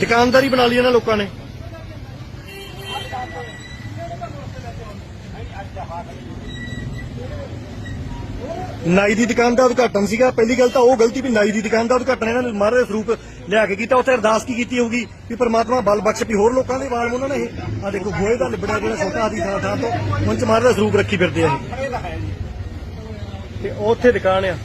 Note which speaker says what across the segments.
Speaker 1: ਦੁਕਾਨਦਾਰੀ ਬਣਾ ਲਈ ਇਹਨਾਂ ਲੋਕਾਂ ਨੇ। ਨਾਈ ਦੀ ਦੁਕਾਨ ਦਾ ਉਦਘਾਟਨ ਸੀਗਾ। ਪਹਿਲੀ ਗੱਲ ਤਾਂ ਉਹ ਗਲਤੀ ਵੀ ਨਾਈ ਦੀ ਦੁਕਾਨ ਦਾ ਉਦਘਾਟਨ ਇਹਨਾਂ ਨੇ ਮਹਾਰਾਜ ਦਾ ਸਰੂਪ ਲਿਆ ਕੇ ਕੀਤਾ। ਉੱਥੇ ਅਰਦਾਸ ਕੀ ਕੀਤੀ ਹੋਊਗੀ ਵੀ ਪ੍ਰਮਾਤਮਾ ਬਲ ਬਖਸ਼ ਵੀ ਹੋਰ ਲੋਕਾਂ ਦੇ ਵਾਲ ਉਹਨਾਂ ਨੇ ਇਹ। ਆ ਦੇਖੋ ਗੋਏ ਦਾ ਲਿਬੜਾ ਜਿਹੜਾ ਛੋਟਾ ਆਦੀ ਥਾਂ ਥਾਂ ਤੋਂ ਉਹਨਾਂ ਚ ਮਹਾਰਾਜ ਦਾ ਸਰੂਪ ਰੱਖੀ ਫਿਰਦੇ ਆ ਇਹ। ਤੇ ਉਹ ਉੱਥੇ ਦੁਕਾਨ ਆ।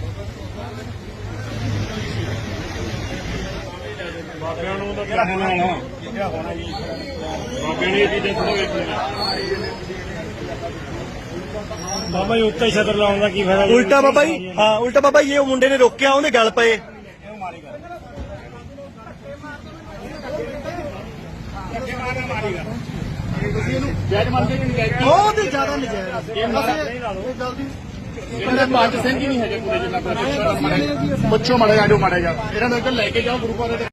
Speaker 2: ਬਾਬਿਆਂ ਨੂੰ ਤਾਂ ਕਿਆ ਹੋਣਾ ਹੋਣਾ ਕਿਆ ਹੋਣਾ ਜੀ ਬਾਬਿਆਂ ਨੇ ਇਹ ਚੀਜ਼ਾਂ ਥੋੜਾ ਵੇਖੀਆਂ ਬਾਬਾ ਜੀ ਉੱਤੇ ਛਤਰ ਲਾਉਣ ਦਾ ਕੀ ਫਾਇਦਾ?
Speaker 1: ਉਲਟਾ ਬਾਬਾ ਜੀ ਹਾਂ ਉਲਟਾ ਬਾਬਾ ਜੀ ਇਹ ਉਹ ਮੁੰਡੇ ਨੇ ਰੋਕਿਆ ਉਹਦੇ ਗੱਲ ਪਏ।
Speaker 2: ਜੈਜ ਮੰਨਦੇ ਕਿ ਨਹੀਂ
Speaker 1: ਬਹੁਤ ਹੀ ਜ਼ਿਆਦਾ ਨਜਾਇਜ਼।
Speaker 2: ਇਹ ਮਾਰਾ ਨਹੀਂ ਲਾ ਲਓ। ਇਹਨਾਂ ਦੇ ਪੰਜ ਸਿੰਘ ਹੀ ਨਹੀਂ ਹੈਗੇ ਪੂਰੇ ਜਿੰਨਾ ਪੁੱਛੋ ਮੜੇ ਜਾ ਮਾੜਾ ਜਾ ਇਹਨਾਂ ਨੂੰ ਇੱਧਰ ਲੈ ਕੇ ਜਾਓ ਗੁਰੂ ਘਰ ਦੇ